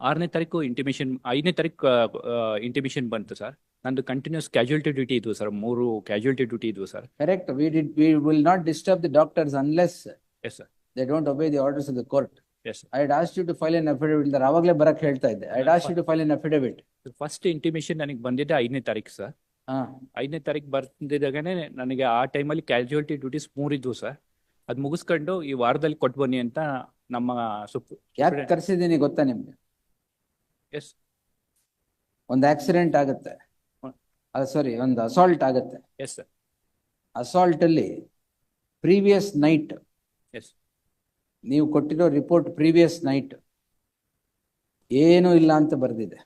ಆರನೇ ತಾರೀಕು ಇಂಟಿಮೇಷನ್ ಐದನೇ ತಾರೀಕು ಇಂಟಿಮೇಷನ್ ಬಂತು ಸರ್ ನಂದು ಕಂಟಿನ್ಯೂಸ್ ಕ್ಯಾಶುಯಲ್ಟಿ ಡ್ಯೂಟಿ ಇದ್ವು ಸರ್ ಮೂರು ಕ್ಯಾಶುಯಲ್ಟಿ ಡ್ಯೂಟಿ ಇದ್ವು sir correct we did we will not disturb the doctors unless yes sir they don't obey the orders of the court yes I asked you to file an affidavit sir ಆವಾಗ್ಲೇ ಬರಕ್ ಹೇಳ್ತಾ ಇದ್ದೆ. I had you to file an affidavit. First intimation ನನಗೆ ಬಂದಿದ್ದೆ ಐದನೇ ತಾರೀಕು sir ಐದನೇ ತಾರೀಕು ಬರ್ತಿದ್ದಾಗನೇ ನನಗೆ ಆ ಟೈಮಲ್ಲಿ ಕ್ಯಾಶುಯಲ್ಟಿ ಡ್ಯೂಟೀಸ್ ಮೂರಿದ್ವು ಸರ್ ಅದು ಮುಗಿಸ್ಕೊಂಡು ಈ ವಾರದಲ್ಲಿ ಕೊಟ್ಟು ಬನ್ನಿ ಅಂತ ನಮ್ಮ ಸುಪ್ ಯಾಕೆ ಕರೆಸಿದ್ದೀನಿ ಗೊತ್ತಾ ನಿಮ್ಗೆ? ಎಸ್. ಒಂದು ಆಕ್ಸಿಡೆಂಟ್ ಆಗುತ್ತೆ. ಸಾರಿ ಒಂದು ಅಸಾಲ್ಟ್ ಆಗುತ್ತೆ. Yes sir. ಅಸಾಲ್ಟ್ ಅಲ್ಲಿ ಪ್ರೀವಿಯಸ್ ನೈಟ್ ಎಸ್. ನೀವು ಕೊಟ್ಟಿರೋ ರಿಪೋರ್ಟ್ ಪ್ರೀವಿಯಸ್ ನೈಟ್ ಏನು ಇಲ್ಲ ಅಂತ ಬರೆದಿದೆ.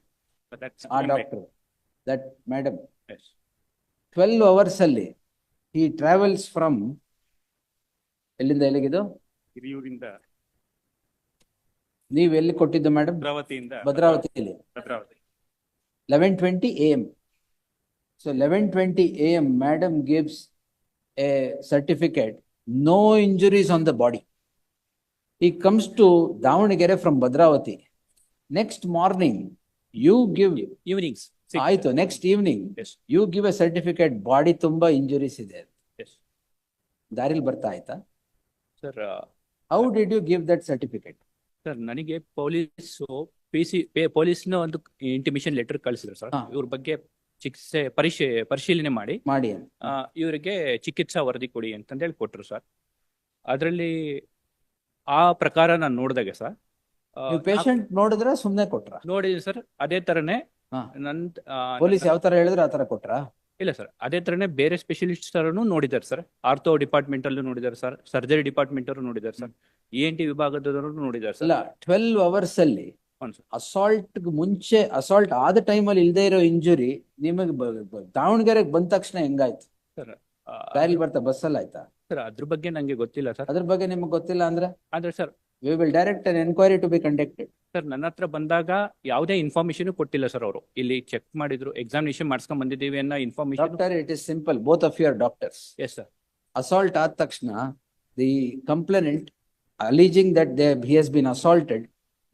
ಆ doctor that madam twelve hours ಅಲ್ಲಿ ಈ ಟ್ರಾವೆಲ್ಸ್ ಫ್ರಮ್ ಎಲ್ಲಿಂದ ಎಲ್ಲಿಗಿದು? ಹಿರಿಯೂರಿಂದ ನೀವು ಎಲ್ಲಿ ಕೊಟ್ಟಿದ್ದು ಮೇಡಮ್ ಭದ್ರಾವತಿಯಿಂದ. ಭದ್ರಾವತಿಯಲ್ಲಿ. Bhadravati. Eleven twenty A M so eleven twenty A M madam gives a certificate no injuries on the body ಈ comes to Davangere from Bhadravati. Next morning you give evenings ಆಯ್ತು next evening you give a certificate body ತುಂಬಾ injuries ಇದೆ. ದಾರಿಲಿ ಬರ್ತಾ ಆಯ್ತಾ? Sir how did you give that certificate sir ನನಗೆ police P C ಪೊಲೀಸ್ನ ಒಂದು ಇಂಟಿಮೇಷನ್ ಲೆಟರ್ ಕಳಿಸಿದ್ರು ಸರ್ ಹಾ. ಇವ್ರ ಬಗ್ಗೆ ಚಿಕಿತ್ಸೆ ಪರಿಶೀ ಪರಿಶೀಲನೆ ಮಾಡಿ. ಮಾಡಿ. ಅಂತ ಆ, ಇವರಿಗೆ ಚಿಕಿತ್ಸಾ ವರದಿ ಕೊಡಿ ಅಂತಂದೇಳಿ ಕೊಟ್ರು ಸರ್ ಅದರಲ್ಲಿ ಆ ಪ್ರಕಾರ ನಾನು ನೋಡಿದಾಗ ಸರ್ ಆ, ನೀವು ಪೇಷಂಟ್ ನೋಡಿದ್ರೆ ಸುಮ್ನೆ ಕೊಟ್ರ? ನೋಡಿದ್ರಿ ಸರ್ ಅದೇ ತರನೇ ಹಾ. ನನ್ ಆ, ಪೊಲೀಸ್ ಯಾವ ತರ ಹೇಳಿದ್ರೆ ಆ ತರ ಕೊಟ್ರ? ಇಲ್ಲ ಸರ್ ಅದೇ ತರನೇ ಬೇರೆ ಸ್ಪೆಷಲಿಸ್ಟ್ ನೋಡಿದ್ದಾರೆ ಸರ್ ಆರ್ಥೋ ಡಿಪಾರ್ಟ್ಮೆಂಟ್ ಅಲ್ಲೂ ನೋಡಿದ್ದಾರೆ ಸರ್ ಸರ್ಜರಿ ಡಿಪಾರ್ಟ್ಮೆಂಟ್ ಅವರು ನೋಡಿದ್ದಾರೆ ಸರ್ ಇ ಎನ್ ಟಿ ವಿಭಾಗದವರು ನೋಡಿದ್ದಾರೆ ಅಲ್ಲ ಸರ್ ಟ್ವೆಲ್ವ್ ಅವರ್ಸ್ ಅಲ್ಲಿ ಹೌದು ಸರ್. ಅಸಾಲ್ಟ್ ಮುಂಚೆ ಅಸಾಲ್ಟ್ ಆದ ಟೈಮಲ್ಲಿ ಇಲ್ದೇ ಇರೋ ಇಂಜುರಿ ನಿಮಗೆ ದಾವಣಗೆರೆಗೆ ಬಂದ ತಕ್ಷಣ ಹೆಂಗಾಯ್ತು? ಸರ್ ಆ, ದಾರಿಲಿ ಬರ್ತಾ ಬಸ್ಸಲ್ಲಿ ಆಯ್ತಾ? ಸರ್ ಅದ್ರ ಬಗ್ಗೆ ನಂಗೆ ಗೊತ್ತಿಲ್ಲ ಸರ್. ಅದ್ರ ಬಗ್ಗೆ ನಿಮಗೆ ಗೊತ್ತಿಲ್ಲ ಅಂದ್ರೆ? ಆದ್ರೆ sir we will direct an enquiry to be conducted sir ನನ್ನ ಹತ್ರ ಬಂದಾಗ ಯಾವುದೇ ಇನ್ಫಾರ್ಮೇಶನ್ ಕೊಟ್ಟಿಲ್ಲ ಸರ್ ಅವರು. ಇಲ್ಲಿ ಚೆಕ್ ಮಾಡಿದ್ರು ಎಕ್ಸಾಮಿನೇಷನ್ ಮಾಡ್ಸ್ಕೊಂಡ್ ಬಂದಿದ್ದೀವಿ ಅನ್ನೋ information doctor it is simple both of your doctors yes sir assault ಆದ ತಕ್ಷಣ the complainant alleging that they, he has been assaulted,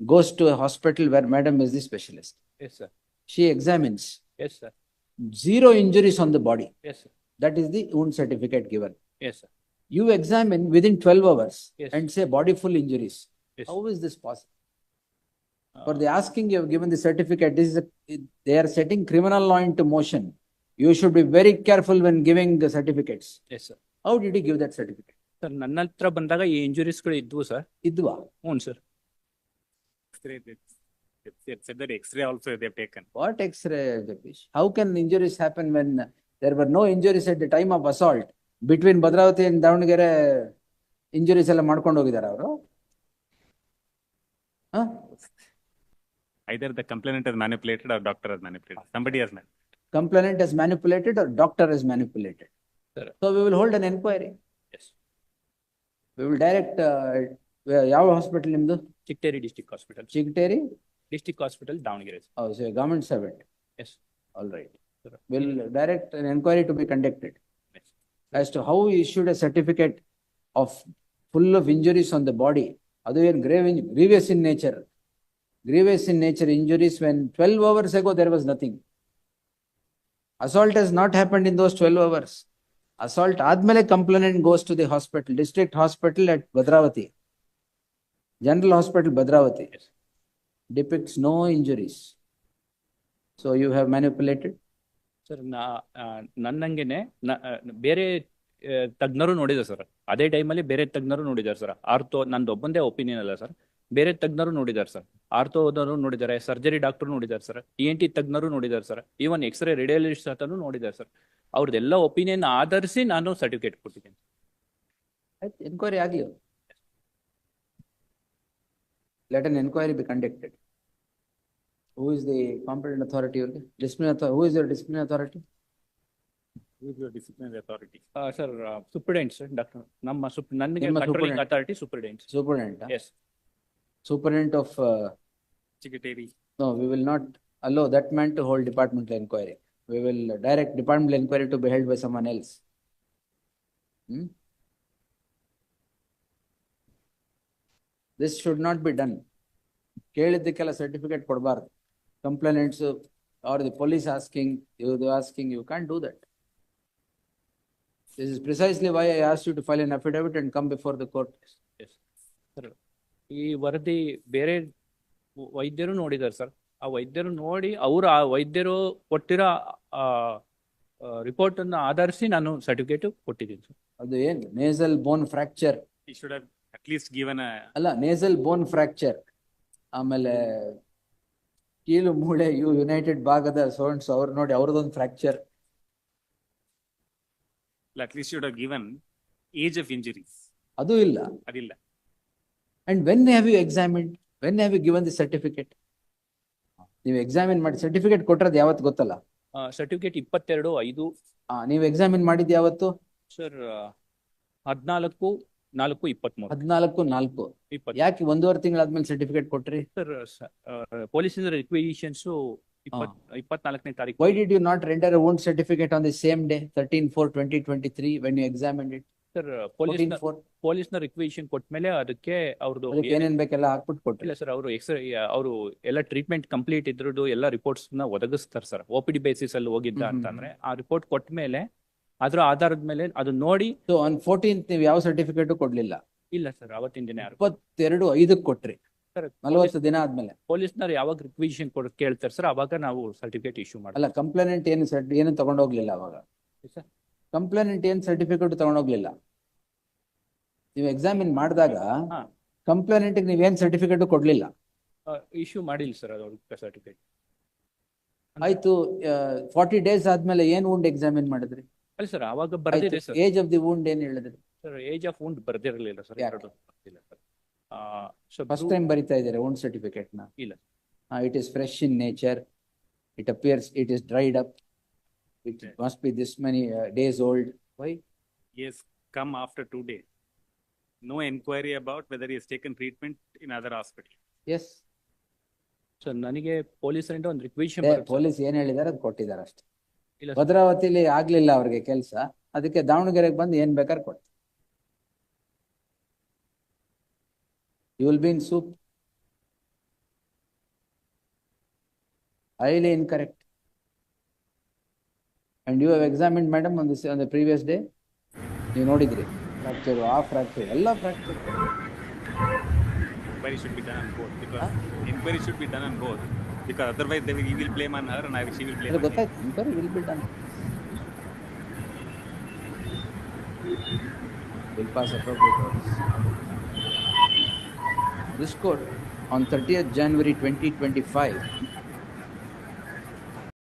goes to a hospital where madam is the specialist. Yes, sir. She examines. Yes, sir. Zero injuries on the body. Yes, sir. That is the wound certificate given. Yes, sir. You examine within 12 hours yes. and say body full injuries. Yes. How is this possible? Uh, For the asking you have given the certificate, this is a, they are setting criminal law into motion. You should be very careful when giving the certificates. Yes, sir. How did he give that certificate? Sir ನನ್ನ ಹತ್ರ ಬಂದಾಗ ಈ ಇಂಜುರೀಸ್ಗಳು ಇದ್ವು sir Idwa. ಹ್ಞೂ sir X-ray, they- they said that X-ray also they have taken. What X-ray, Jagdish? How can injuries happen when there were no injuries at the time of assault? Between Bhadravati and Davangere, injuries ಎಲ್ಲ ಮಾಡ್ಕೊಂಡು ಹೋಗಿದಾರ ಅವರು? Either the complainant has manipulated or doctor has manipulated. Somebody has manipulated. complainant has manipulated or doctor has manipulated. Sir. So we will hold an inquiry. Yes We will direct, uh, where- ಯಾವ hospital ನಿಮ್ದು? Chigateri district hospital Chigteri? District hospital Davangere Oh, so a government servant. Yes All right. Sir. We'll direct an inquiry to be conducted yes as to how he issued a certificate of full of injuries on the body. ಅದು ಏನು grave, in- grievous in nature. Grievous in nature injuries when twelve hours ago there was nothing. Assault has not happened in those twelve hours. Assault ಆದ್ಮೇಲೆ complainant goes to the hospital district hospital at Bhadravati. General hospital Bhadravati. Depicts no injuries so you have manipulated? ಸರ್ ನನ್ನಂಗೆನೆ ಬೇರೆ ತಜ್ಞರು ನೋಡಿದ್ದಾರೆ sir ಅದೇ ಟೈಮಲ್ಲಿ ಬೇರೆ ತಜ್ಞರು ನೋಡಿದ್ದಾರೆ ಸರ್ ಆರ್ಥೋ ನಂದು ಒಬ್ಬಂದೇ ಒಪಿನಿಯನ್ ಅಲ್ಲ ಸರ್ ಬೇರೆ ತಜ್ಞರು ನೋಡಿದ್ದಾರೆ ಸರ್ ಆರ್ಥೋದವರು ನೋಡಿದ್ದಾರೆ ಸರ್ಜರಿ ಡಾಕ್ಟರ್ ನೋಡಿದ್ದಾರೆ ಸರ್ ಇ ಎನ್ ಟಿ ತಜ್ಞರು ನೋಡಿದ್ದಾರೆ ಸರ್ ಈವನ್ ಎಕ್ಸ್ರೇ ರೇಡಿಯಾಲಜಿಸ್ಟ್ ಹತ್ರನೂ ನೋಡಿದ್ದಾರೆ ಸರ್ ಅವ್ರದ್ದೆಲ್ಲ ಒಪಿನಿಯನ್ ಆಧರಿಸಿ ನಾನು ಸರ್ಟಿಫಿಕೇಟ್ ಕೊಟ್ಟಿದ್ದೇನೆ. ಆಯ್ತು ಎನ್ಕ್ವೈರಿ ಆಗಲಿ. Let an enquiry be conducted who is the competent authority ಅವ್ರಿಗೆ? Discipline authority who is your discipline authority Who is your disciplinary authority? Sir doctor ನಮ್ಮ ನನಗೆ controlling authority superintendents superintendent yes superintendent of Secretary. No we will not allow that man to hold department enquiry we will direct departmental enquiry to be held by someone else Hmm? This should not be done. ಕೇಳಿದ್ದಕ್ಕೆಲ್ಲ certificate ಕೊಡಬಾರ್ದು. Complainants are the police asking ಇವ್ದು asking you can do that this is precisely why I ask you to file an affidavit and come before the court ಈ ವರದಿ ಬೇರೆ ವೈದ್ಯರು ನೋಡಿದ್ದಾರೆ sir ಆ ವೈದ್ಯರು ನೋಡಿ ಅವರು ಆ ವೈದ್ಯರು ಕೊಟ್ಟಿರೋ ಆ ರಿಪೋರ್ಟ್ ಅನ್ನು ಆಧರಿಸಿ ನಾನು ಸರ್ಟಿಫಿಕೇಟ್ ಕೊಟ್ಟಿದ್ದೀನಿ ಸರ್. ಅದು ಏನ್? Nasal bone fracture He should have at least given a, ಅಲ್ಲ ನೇಸಲ್ ಬೋನ್ ಫ್ರಾಕ್ಚರ್ ಆಮೇಲೆ ಕೀಲು ಮೂಳೆ ಯು ಯುನೈಟೆಡ್ ಭಾಗದ ಸೋನ್ಸ್ ಅವ್ರು ನೋಡಿ ಅವ್ರದೊಂದು fracture at least should have given age of injuries. ಅದು ಇಲ್ಲ. ಅದಿಲ್ಲ. And when have you examine when have you given the certificate ನೀವು ಎಕ್ಸಾಮಿನ್ ಮಾಡಿ ಸರ್ಟಿಫಿಕೇಟ್ ಕೊಟ್ಟರೆ ಯಾವತ್ತು ಗೊತ್ತಲ್ಲ? ಸರ್ಟಿಫಿಕೇಟ್ ಇಪ್ಪತ್ತೆರಡು ಐದು. ಆ, ನೀವು ಎಕ್ಸಾಮಿನ್ ಮಾಡಿದ್ ಯಾವತ್ತು? ಸರ್ ಹದಿನಾಲ್ಕು ನಾಲ್ಕು ಇಪ್ಪತ್ಮೂರು. ಹದಿನಾಲ್ಕು ನಾಲ್ಕು. ಇಪ್ಪತ್ತು ಯಾಕೆ ಒಂದೂವರೆ ತಿಂಗಳಾದ್ಮೇಲೆ ಸರ್ಟಿಫಿಕೇಟ್ ಕೊಟ್ರಿ? ಸರ್ ಪೊಲೀಸ್ ರಿಕ್ವಿಷನ್ಸ್ ಇಪ್ಪತ್ ಇಪ್ಪತ್ನಾಲ್ಕನೇ ತಾರೀಕು. Why did you not render own certificate on the same day thirteen four twenty twenty three when you examine it sir police ಪೊಲೀಸ್ನ requisition ಕೊಟ್ಮೇಲೆ ಅದಕ್ಕೆ ಅವ್ರದ್ದು ಏನೇನ್ ಬೇಕೆಲ್ಲ ಹಾಕ್ಬಿಟ್ಟು ಕೊಟ್ಟಿಲ್ಲ ಸರ್ ಅವರು ಎಕ್ಸ್ರೇ ಅವರು ಎಲ್ಲ ಟ್ರೀಟ್ಮೆಂಟ್ ಕಂಪ್ಲೀಟ್ ಇದ್ರದ್ದು ಎಲ್ಲ ರಿಪೋರ್ಟ್ಸ್ನ ಒದಗಿಸ್ತಾರೆ sir O P D basis ಅಲ್ಲಿ ಹೋಗಿದ್ದ ಅಂತಂದ್ರೆ. ಆ ರಿಪೋರ್ಟ್ ಕೊಟ್ಟ ಮೇಲೆ ಅದ್ರ ಆಧಾರದ ಮೇಲೆ ಅದು ನೋಡಿ ಸೊ ಆನ್ ಫೋರ್ಟೀನ್ತ್ ನೀವು ಯಾವ ಸರ್ಟಿಫಿಕೇಟ್ ಕೊಡ್ಲಿಲ್ಲ? ಇಲ್ಲ ಸರ್ ಅವತ್ತಿನ ದಿನ ಯಾರು. ಇಪ್ಪತ್ತೆರಡು ಐದಕ್ಕೆ ಕೊಟ್ರಿ. ಸರ್ ನಲವತ್ತು ದಿನ ಆದ್ಮೇಲೆ. ಪೊಲೀಸ್ನವ್ರು ಯಾವಾಗ ರಿಕ್ವಿಷನ್ ಕೊಡ್ ಕೇಳ್ತಾರೆ ಸರ್ ಅವಾಗ ನಾವು ಸರ್ಟಿಫಿಕೇಟ್ ಇಶ್ಯೂ ಮಾಡಲ್ಲ ಕಂಪ್ಲೇನೆಂಟ್ ಏನು ಸರ್ ಏನು ತಗೊಂಡೋಗ್ಲಿಲ್ಲ ಅವಾಗ? ಸರ್ ಕಂಪ್ಲೇನೆಂಟ್ ಏನ್ ಸರ್ಟಿಫಿಕೇಟ್ ತಗೊಂಡೋಗ್ಲಿಲ್ಲ. ನೀವು ಎಕ್ಸಾಮಿನ್ ಮಾಡಿದಾಗ ಹಾ. ನೀವ್ ಏನ್ ಸರ್ಟಿಫಿಕೇಟ್ ಕೊಡ್ಲಿಲ್ಲ. ಇಶ್ಯೂ ಮಾಡಿಲ್ಲ ಸರ್ ಅದು ಸರ್ಟಿಫಿಕೇಟ್ ಆಯ್ತು ಫಾರ್ಟಿ ಡೇಸ್ ಆದ್ಮೇಲೆ ಏನ್ ಉಂಡ್ ಎಕ್ಸಾಮಿನ್ ಮಾಡಿದ್ರಿ? ಅಲ್ಲ ಸರ್ ಅವಾಗ ಬರ್ದಿದೆ sir age of the wound ಏನ್ ಹೇಳಿದ್ರಿ? ಸರ್ ಏಜ್ ಆಫ್ ಉಂಡ್ ಬರ್ದಿರಲಿಲ್ಲ ಸರ್ ಯಾಕೆ? ಎರಡು ಬರ್ದಿಲ್ಲ ಸರ್ ಸೊ ಫಸ್ಟ್ ಟೈಮ್ ಬರಿತಾ ಇದ್ದಾರೆ ಓನ್ ಸರ್ಟಿಫಿಕೇಟ್ನ? ಇಲ್ಲ. It is fresh in nature it appears it is dried up it Okay. Must be this many days old why He has come after two days. No inquiry about whether he has taken treatment in other hospital. Yes sir ನನಗೆ ಪೊಲೀಸರಿಂದ ಒಂದು requisition police ಏನ್ ಹೇಳಿದಾರೆ ಅದು ಕೊಟ್ಟಿದ್ದಾರೆ ಅಷ್ಟೇ ಇಲ್ಲ sir. ಭದ್ರಾವತಿಲಿ ಆಗ್ಲಿಲ್ಲ ಅವ್ರಿಗೆ ಕೆಲಸ ಅದಕ್ಕೆ ದಾವಣಗೆರೆಗೆ ಬಂದು ಏನ್ ಬೇಕಾದ್ರೆ ಕೊಡ್ತಾರೆ you will be in soup highly incorrect. And you have examined madam on this, on the previous day? ನೀವು ನೋಡಿದ್ರಿ ಫ್ರಾಕ್ಚರ್ ಆ ಫ್ರಾಕ್ಚರ್ ಎಲ್ಲ fracture Inquiry should be done on both because inquiry should be done on both. Because otherwise they will, he will blame on her and I will, she will blame ಅದು on him. ಗೊತ್ತಾಯ್ತು inquiry will be done. Will pass appropriate orders. This court on thirtieth January twenty twenty-five